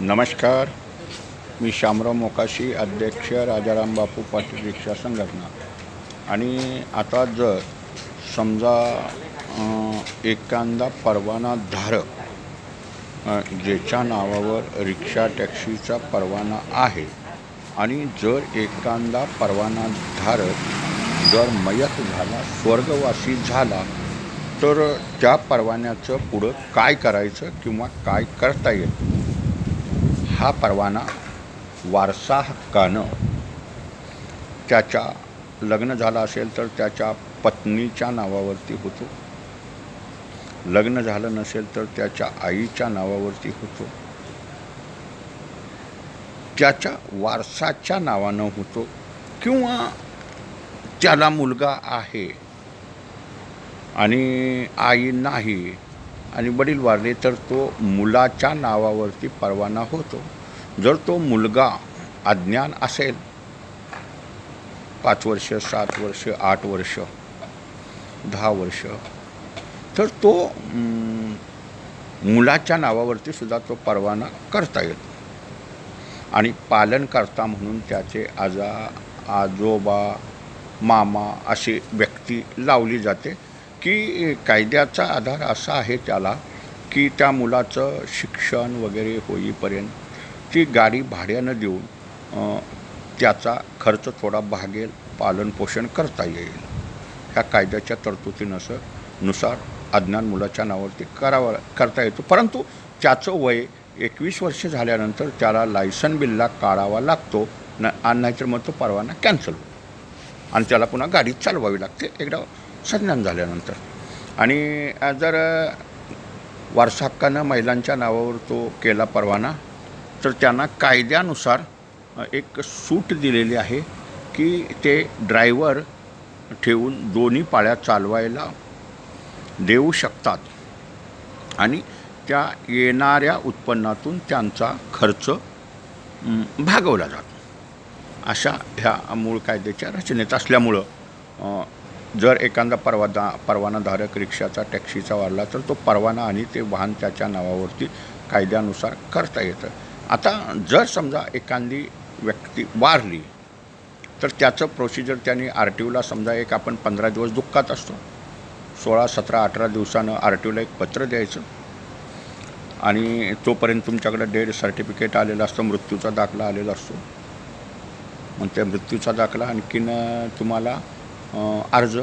नमस्कार. मी शामराव मोकाशी अध्यक्ष राजाराम बापू पाटील रिक्षा संघटना. आणि आता जर समजा एकांदा एखादा परवानाधारक अं, ज्याच्या नावावर रिक्षा टॅक्सीचा परवाना आहे आणि जर एखादा परवानाधारक जर मयत झाला स्वर्गवासी झाला तर त्या परवान्याचं पुढं काय करायचं किंवा काय करता येतं? हा परवाना वारसा हक्कानं त्याच्या लग्न झालं असेल तर त्याच्या पत्नीच्या नावावरती होतो. लग्न झालं नसेल तर त्याच्या आईच्या नावावरती होतो. त्याच्या वारसाच्या नावानं होतो किंवा त्याला मुलगा आहे आणि आई नाही आणि वडील वारले तर तो मुलाच्या नावावरती परवाना होतो. जर तो मुलगा अज्ञान असेल पाच वर्ष सात वर्ष आठ वर्ष दहा वर्ष तर तो मुलाच्या नावावरती सुद्धा तो परवाना करता येतो. आणि पालनकर्ता म्हणून त्याचे आजा आजोबा मामा अशी व्यक्ती लावली जाते. की कायद्याचा आधार असा आहे त्याला की त्या मुलाचं शिक्षण वगैरे होईपर्यंत ती गाडी भाड्यानं देऊन त्याचा खर्च थोडा भागेल पालनपोषण करता येईल. ह्या कायद्याच्या तरतुदीनुसार नुसार अज्ञान मुलाच्या नावावरती करावा करता येतो. परंतु त्याचं वय एकवीस वर्ष झाल्यानंतर त्याला लायसन बिलला काढावा लागतो न आणि नाहीतर मग तो परवाना कॅन्सल होतो. आणि त्याला पुन्हा गाडी चालवावी लागते. एकदा संज्ञान झाल्यानंतर. आणि जर वारसा हक्कानं महिलांच्या नावावर तो केला परवाना तर त्यांना कायद्यानुसार एक सूट दिलेली आहे की ते ड्रायव्हर ठेवून दोन्ही पाळ्या चालवायला देऊ शकतात. आणि त्या येणाऱ्या उत्पन्नातून त्यांचा खर्च भागवला जातो. अशा ह्या मूळ कायद्याच्या रचनेत असल्यामुळं जर एखादा परवाना परवानाधारक रिक्षाचा टॅक्सीचा वाढला तर तो परवाना आणि ते वाहन त्याच्या नावावरती कायद्यानुसार करता येतं. आता जर समजा एखादी व्यक्ती वारली तर त्याचं प्रोसिजर त्याने आर टी ओला समजा एक आपण पंधरा दिवस दुःखात असतो. सोळा सतरा अठरा दिवसानं आर टी ओला एक पत्र द्यायचं. आणि तोपर्यंत तुमच्याकडं डेड सर्टिफिकेट आलेलं असतं मृत्यूचा दाखला आलेला असतो. मग त्या मृत्यूचा दाखला आणखीन तुम्हाला अर्ज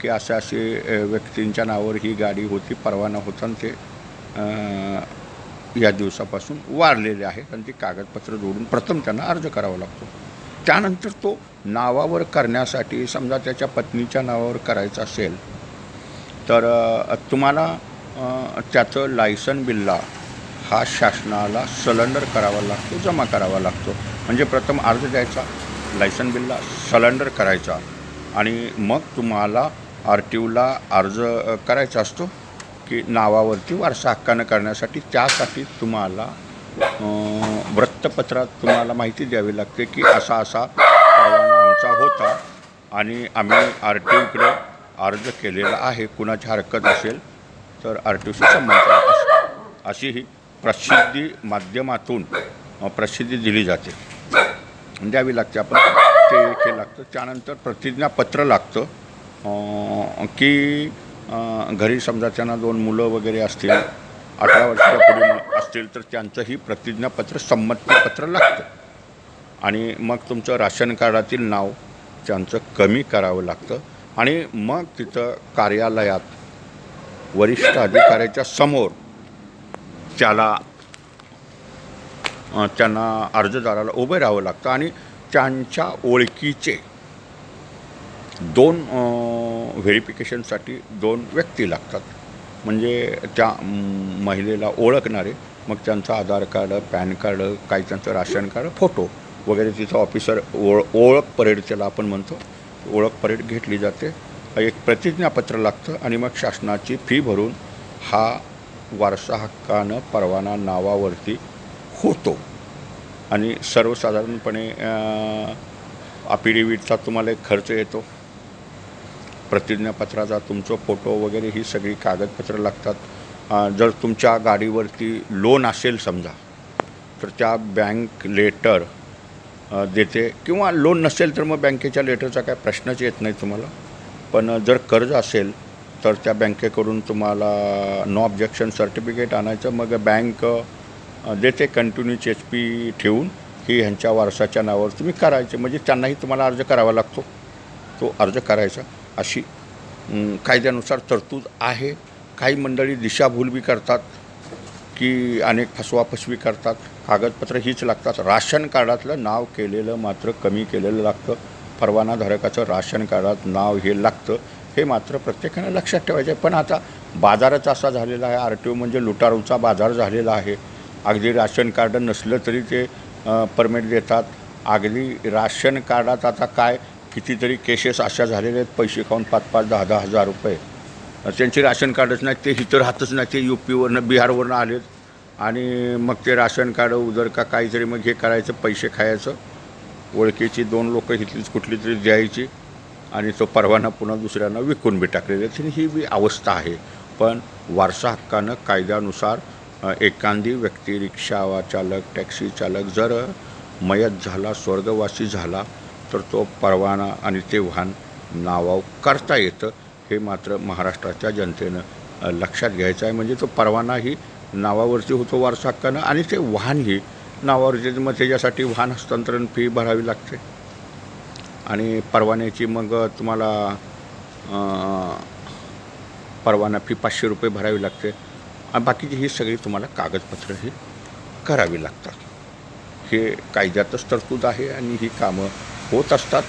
की असे असे व्यक्तींच्या नावावर ही गाडी होती परवाना होता आणि ते या दिवसापासून वारलेले आहेत आणि ती कागदपत्र जोडून प्रथम त्यांना अर्ज करावा लागतो. त्यानंतर तो नावावर करण्यासाठी समजा त्याच्या पत्नीच्या नावावर करायचा असेल तर तुम्हाला त्याचं लायसन बिल्ला हा शासनाला सलेंडर करावा लागतो जमा करावा लागतो. म्हणजे प्रथम अर्ज द्यायचा लायसन बिल्ला सलेंडर करायचा. आणि मग तुम्हाला आर टी ओला अर्ज करायचा असतो की नावावरती वारसा हक्कानं करण्यासाठी. त्यासाठी तुम्हाला वृत्तपत्रात तुम्हाला माहिती द्यावी लागते की असा असा परवाना आमचा होता आणि आम्ही आर टी ओकडे अर्ज केलेला आहे. कुणाची हरकत असेल तर आर टी ओशी संबंध अशी ही प्रसिद्धी माध्यमातून प्रसिद्धी दिली जाते. द्यावी लागते. आपण ते हे लागतं. त्यानंतर प्रतिज्ञापत्र लागतं. की घरी समजा त्यांना दोन मुलं वगैरे असतील अठरा वर्षाच्या पुढे असतील तर त्यांचंही प्रतिज्ञापत्र संमतीपत्र लागतं. आणि मग तुमचं राशन कार्डातील नाव त्यांचं कमी करावं लागतं. आणि मग तिथं कार्यालयात वरिष्ठ अधिकाऱ्याच्या समोर त्याला त्यांना अर्जदाराला उभं राहावं लागतं. आणि त्यांच्या ओळखीचे दोन व्हेरिफिकेशनसाठी दोन व्यक्ती लागतात. म्हणजे त्या महिलेला ओळखणारे मग त्यांचं आधार कार्ड पॅन कार्ड काही त्यांचं राशन कार्ड फोटो वगैरे तिथं ऑफिसर ओळ ओळख परेड त्याला आपण म्हणतो. ओळख परेड घेतली जाते. एक प्रतिज्ञापत्र लागतं आणि मग शासनाची फी भरून हा वारसा हक्कानं परवाना नावावरती होतो. आणि सर्वसाधारणपणे अपिडेविटचा तुम्हाला एक खर्च येतो. प्रतिज्ञापत्राचा तुमचं फोटो वगैरे ही सगळी कागदपत्रं लागतात. जर तुमच्या गाडीवरती लोन असेल समजा तर त्या बँक लेटर देते. किंवा लोन नसेल तर मग बँकेच्या लेटरचा काय प्रश्नच येत नाही तुम्हाला. पण जर कर्ज असेल तर त्या बँकेकडून तुम्हाला नो ऑब्जेक्शन सर्टिफिकेट आणायचं. मग बँक देते कंटिन्यूच एच पी ठेवून ही ह्यांच्या वारसाच्या नावावर तुम्ही करायचे. म्हणजे त्यांनाही तुम्हाला अर्ज करावा लागतो. तो अर्ज करायचा. अशी कायद्यानुसार तरतूद आहे. काही मंडळी दिशाभूल बी करतात की अनेक फसवाफसवी करतात. कागदपत्र हीच लागतात. राशन कार्डातलं नाव केलेलं मात्र कमी केलेलं लागतं. परवानाधारकाचं राशन कार्डात नाव हे लागतं. हे मात्र प्रत्येकानं लक्षात ठेवायचं आहे. पण आता बाजारच असा झालेला आहे. आर टी ओ म्हणजे लुटारूचा बाजार झालेला आहे. अगदी राशन कार्ड नसलं तरी ते परमिट देतात. अगदी राशन कार्डात आता काय कितीतरी केसेस अशा झालेल्या आहेत पैसे खाऊन पाच पाच दहा दहा हजार रुपये. त्यांची राशन कार्डच नाही ते इतर राहतच नाही ते यू पीवरनं बिहारवरनं आलेत. आणि मग ते राशन कार्ड उदर का काहीतरी मग हे करायचं पैसे खायचं. ओळखीची दोन लोक इथलीच कुठली तरी द्यायची. आणि तो परवाना पुन्हा दुसऱ्यांना विकून बी टाकलेला आहे ही बी अवस्था आहे. पण वारसा हक्कानं कायद्यानुसार एखादी व्यक्ती रिक्षा चालक टॅक्सी चालक जर मयत झाला स्वर्गवासी झाला तर तो परवाना आणि ते वाहन नावाव करता येतं हे मात्र महाराष्ट्राच्या जनतेनं लक्षात घ्यायचं आहे. म्हणजे तो परवानाही नावावरती होतो वारसा हक्कानं आणि ते वाहनही नावावरती मग त्याच्यासाठी वाहन हस्तांतरण फी भरावी लागते. आणि परवान्याची मग तुम्हाला परवाना फी पाचशे रुपये भरावी लागते. बाकीची ही सगळी तुम्हाला कागदपत्रं ही करावी लागतात. हे कायद्यातच तरतूद आहे आणि ही कामं होत असतात.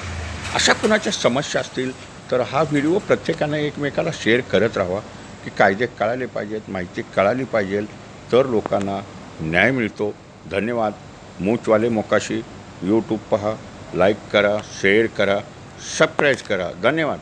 अशा कुणाच्या समस्या असतील तर हा व्हिडिओ प्रत्येकानं एकमेकाला शेअर करत राहावा की कायदे कळाले पाहिजेत माहिती कळाली पाहिजे तर लोकांना न्याय मिळतो. धन्यवाद. मूचवाले मोकाशी. यूट्यूब पहा लाईक करा शेअर करा सबस्क्राईब करा. धन्यवाद.